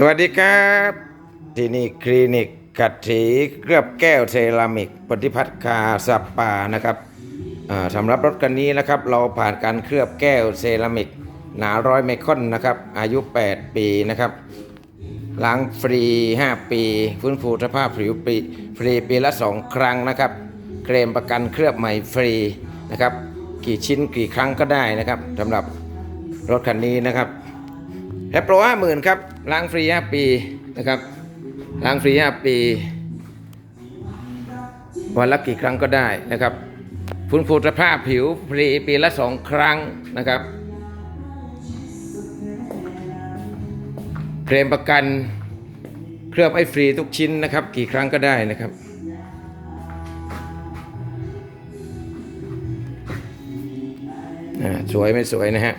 สวัสดีครับ ที่นี่คลินิกกัดถีเคลือบแก้วเซรามิกปฏิพัฒน์คาสับปานะครับสำหรับรถคันนี้นะครับ เราผ่านการเคลือบแก้วเซรามิก หนาร้อยไมครอนนะครับ อายุ 8 ปีนะครับล้างฟรี 5 ปี ฟื้นฟูสภาพผิวปีฟรีปีละ 2 ครั้งนะครับ เคลมประกันเคลือบใหม่ฟรีนะครับ กี่ชิ้นกี่ครั้งก็ได้นะครับสำหรับรถคันนี้นะครับ แฮปโปรห้าหมื่นครับล้างฟรี5ปีนะครับล้างฟรี5ปี วันละกี่ครั้งก็ได้นะครับฟื้นฟูสภาพผิวฟรีปีละ2ครั้งนะครับเคลมประกันเคลือบให้ฟรีทุกชิ้นนะครับ กี่ครั้งก็ได้นะครับอ่าสวยไม่สวยนะฮะ